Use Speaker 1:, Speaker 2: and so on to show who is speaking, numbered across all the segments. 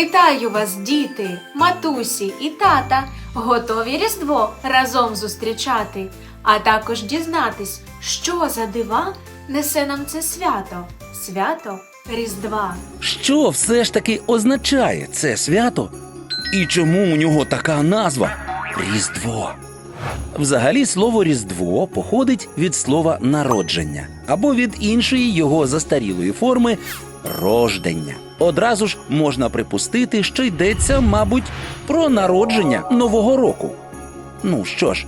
Speaker 1: Вітаю вас, діти, матусі і тата. Готові Різдво разом зустрічати, а також дізнатись, що за дива несе нам це свято. Свято Різдва.
Speaker 2: Що все ж таки означає це свято? І чому у нього така назва Різдво? Взагалі слово Різдво походить від слова народження або від іншої його застарілої форми рождення. Одразу ж можна припустити, що йдеться, мабуть, про народження Нового року. Ну що ж,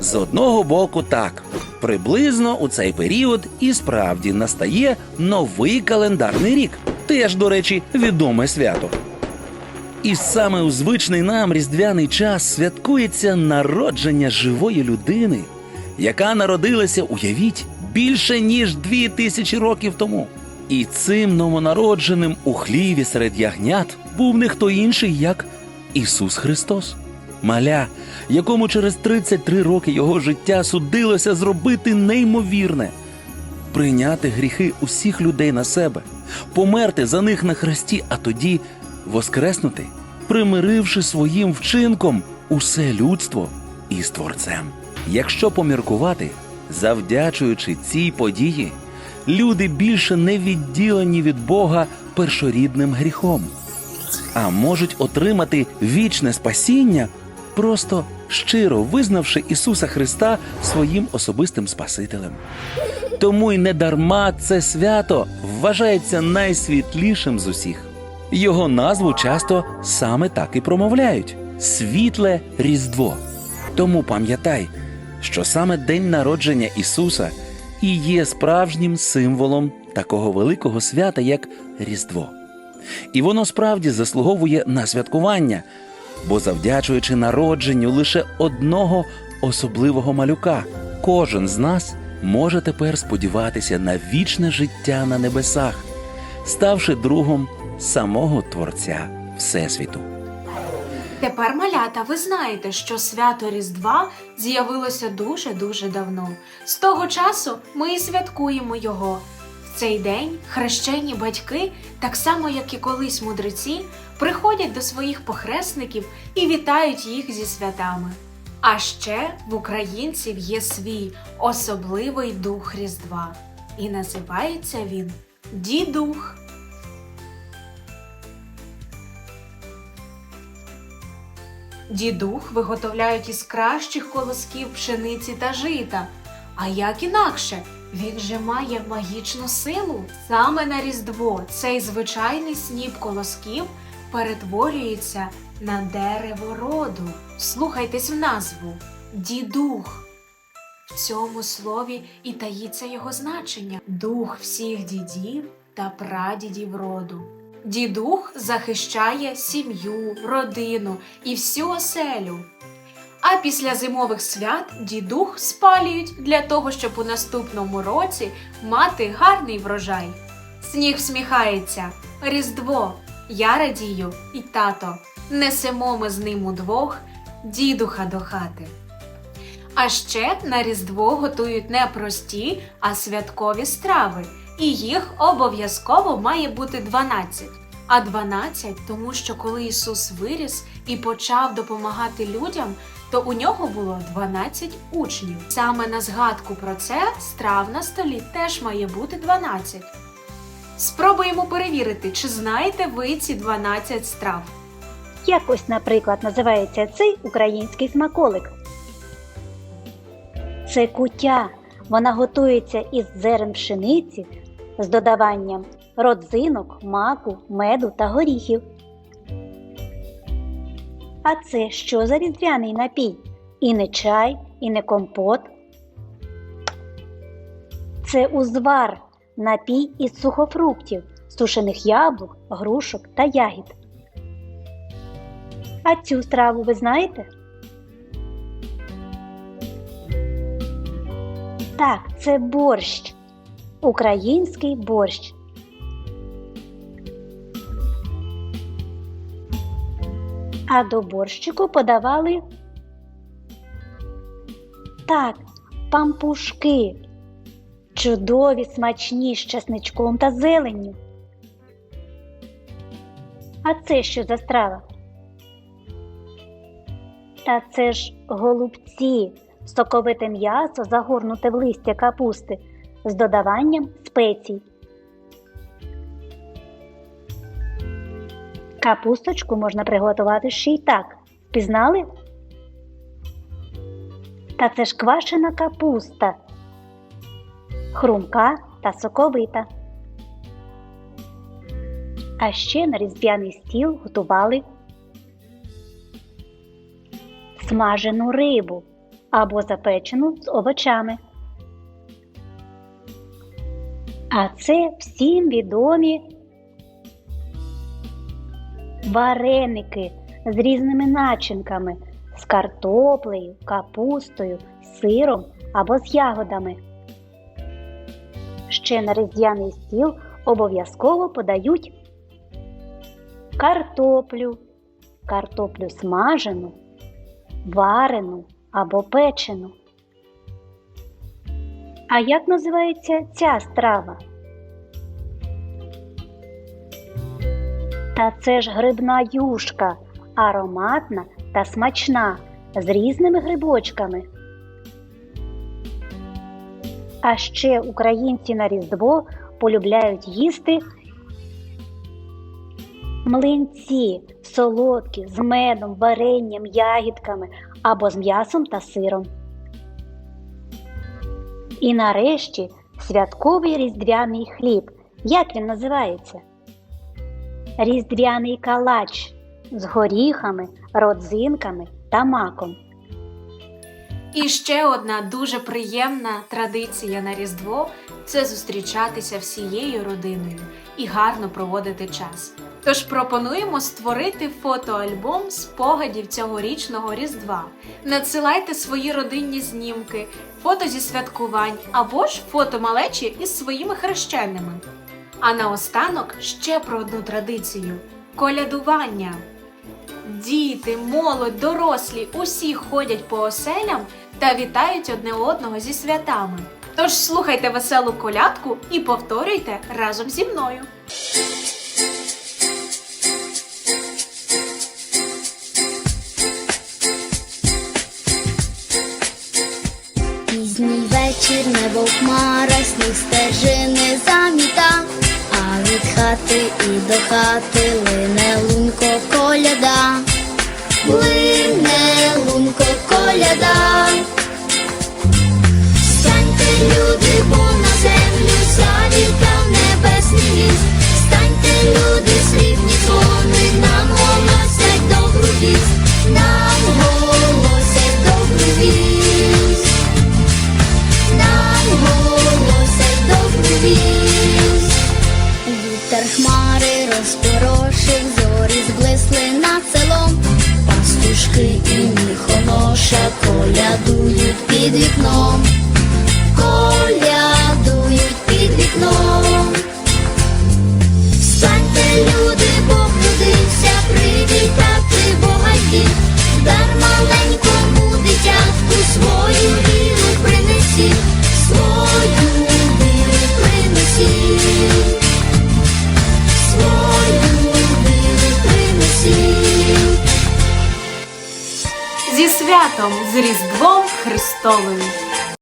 Speaker 2: з одного боку, так, приблизно у цей період і справді настає новий календарний рік, теж, до речі, відоме свято. І саме у звичний нам різдвяний час святкується народження живої людини, яка народилася, уявіть, більше ніж дві тисячі років тому. І цим новонародженим у хліві серед ягнят був не хто інший, як Ісус Христос. Маля, якому через 33 роки його життя судилося зробити неймовірне прийняти гріхи усіх людей на себе, померти за них на хресті, а тоді воскреснути, примиривши своїм вчинком усе людство із Творцем. Якщо поміркувати, завдячуючи цій події, люди більше не відділені від Бога першорідним гріхом, а можуть отримати вічне спасіння, просто щиро визнавши Ісуса Христа своїм особистим Спасителем. Тому й недарма це свято вважається найсвітлішим з усіх. Його назву часто саме так і промовляють світле Різдво. Тому пам'ятай, що саме день народження Ісуса і є справжнім символом такого великого свята, як Різдво. І воно справді заслуговує на святкування, бо завдячуючи народженню лише одного особливого малюка, кожен з нас може тепер сподіватися на вічне життя на небесах, ставши другом самого Творця Всесвіту.
Speaker 1: Тепер, малята, ви знаєте, що свято Різдва з'явилося дуже-дуже давно. З того часу ми і святкуємо його. В цей день хрещені батьки, так само як і колись мудреці, приходять до своїх похресників і вітають їх зі святами. А ще в українців є свій особливий дух Різдва, і називається він Дідух. Дідух виготовляють із кращих колосків пшениці та жита. А як інакше, він же має магічну силу. Саме на Різдво цей звичайний сніп колосків перетворюється на дерево роду. Слухайтесь в назву Дідух. В цьому слові і таїться його значення дух всіх дідів та прадідів роду. Дідух захищає сім'ю, родину і всю оселю. А після зимових свят дідух спалюють для того, щоб у наступному році мати гарний врожай. Сніг всміхається, Різдво, я радію і тато. Несемо ми з ним удвох дідуха до хати. А ще на Різдво готують не прості, а святкові страви, і їх обов'язково має бути 12. А 12 тому, що коли Ісус виріс і почав допомагати людям, то у нього було 12 учнів. Саме на згадку про це страв на столі теж має бути 12. Спробуємо перевірити, чи знаєте ви ці 12 страв.
Speaker 3: Як ось, наприклад, називається цей український смаколик. Це куття. Вона готується із зерен пшениці з додаванням родзинок, маку, меду та горіхів. А це що за різдвяний напій? І не чай, і не компот. Це узвар, напій із сухофруктів, сушених яблук, грушок та ягід. А цю страву ви знаєте? Так, це борщ. Український борщ. А до борщику подавали так, пампушки. Чудові, смачні з чесничком та зеленню. А це що за страва? Та це ж голубці, соковите м'ясо, загорнуте в листя капусти з додаванням спецій. Капусточку можна приготувати ще й так. Впізнали? Та це ж квашена капуста, хрумка та соковита. А ще на різдвяний стіл готували смажену рибу або запечену з овочами. А це всім відомі вареники з різними начинками, з картоплею, капустою, сиром або з ягодами. Ще на різдвяний стіл обов'язково подають картоплю, картоплю смажену, варену або печену. А як називається ця страва? Та це ж грибна юшка, ароматна та смачна, з різними грибочками. А ще українці на Різдво полюбляють їсти млинці солодкі з медом, варенням, ягідками або з м'ясом та сиром. І нарешті святковий різдвяний хліб. Як він називається? Різдвяний калач з горіхами, родзинками та маком.
Speaker 1: І ще одна дуже приємна традиція на Різдво це зустрічатися всією родиною і гарно проводити час. Тож пропонуємо створити фотоальбом спогадів цьогорічного Різдва. Надсилайте свої родинні знімки, фото зі святкувань або ж фото малечі із своїми хрещеними. А наостанок ще про одну традицію колядування. Діти, молодь, дорослі усі ходять по оселям та вітають одне одного зі святами. Тож слухайте веселу колядку і повторюйте разом зі мною.
Speaker 4: Вечір небо в хмара, сніг стежини заміта, а від хати і до хати лине лунко коляда, лине лунко коляда. Колядують під вікном.
Speaker 1: Святом, з Різдвом Христовим!